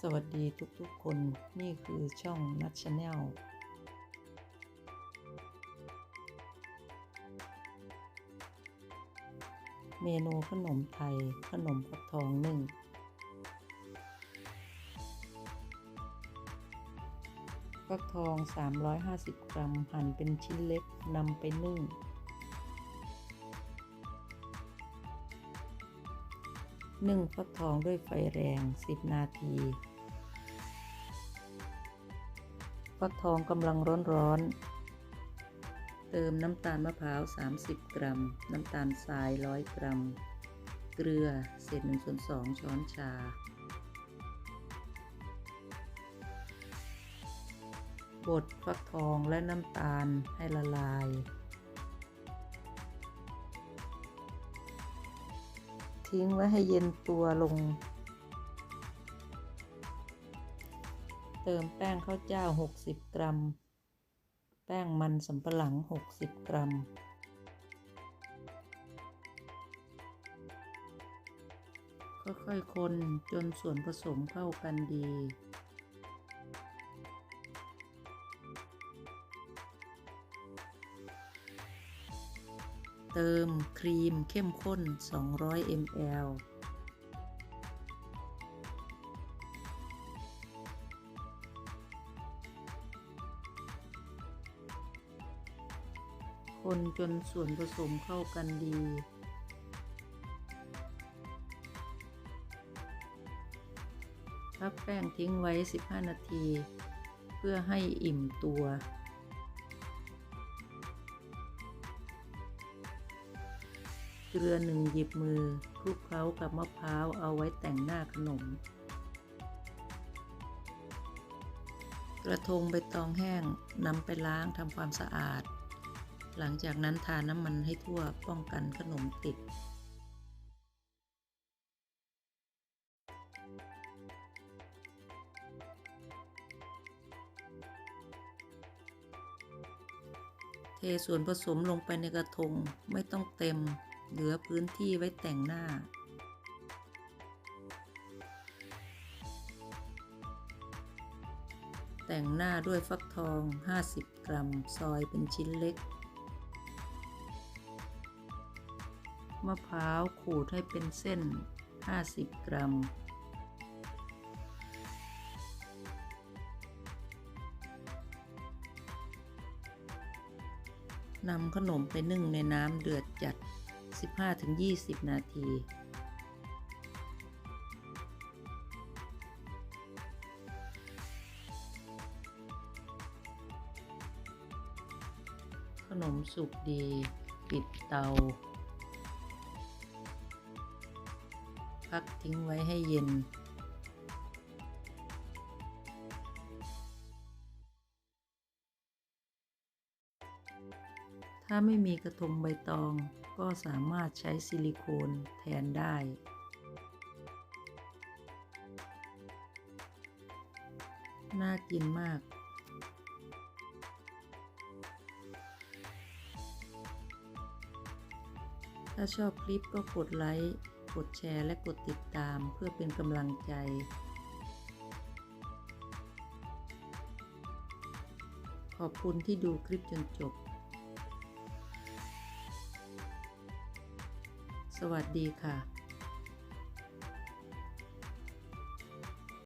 สวัสดีทุกๆคนนี่คือช่องนัทชาแนลเมนูขนมไทย ขนมฟักทองนึ่ง ฟักทอง 350 กรัมหั่นเป็นชิ้นเล็กนำไปนึ่ง นึ่งฟักทองด้วยไฟแรง 10 นาที ฟักทองกำลังร้อนๆ เติมน้ำตาลมะพร้าว 30 กรัม น้ำตาลทราย 100 กรัม เกลือเศษ1ส่วน2ช้อนชา บดฟักทองและน้ำตาลให้ละลาย ทิ้งไว้ให้เย็นตัวลง เติมแป้งข้าวเจ้า 60 กรัม แป้งมันสำปะหลัง 60 กรัม ค่อยๆคนจนส่วนผสมเข้ากันดี เติมครีมเข้มข้น 200 ml คนจนส่วนผสมเข้ากันดี พักแป้งทิ้งไว้ 15 นาที เพื่อให้อิ่มตัว เกลือหนึ่งหยิบมือคลุกเคล้ากับมะพร้าวเอาไว้แต่งหน้าขนม กระทงใบตองแห้งนำไปล้างทำความสะอาด หลังจากนั้นทาน้ำมันให้ทั่วป้องกันขนมติดเทส่วนผสมลงไปในกระทงไม่ต้องเต็ม เหลือพื้นที่ไว้แต่งหน้า แต่งหน้าด้วยฟักทอง 50 กรัม ซอยเป็นชิ้นเล็ก มะพร้าวขูดให้เป็นเส้น 50 กรัมนำขนมไปนึ่งในน้ำเดือดจัด 15-20 นาที ขนมสุกดี ปิดเตา พักทิ้งไว้ให้เย็น ถ้าไม่มีกระทงใบตองก็สามารถใช้ซิลิโคนแทนได้ น่ากินมาก ถ้าชอบคลิปก็กดไลค์ กดแชร์และกดติดตามเพื่อเป็นกำลังใจขอบคุณที่ดูคลิปจนจบ สวัสดีค่ะ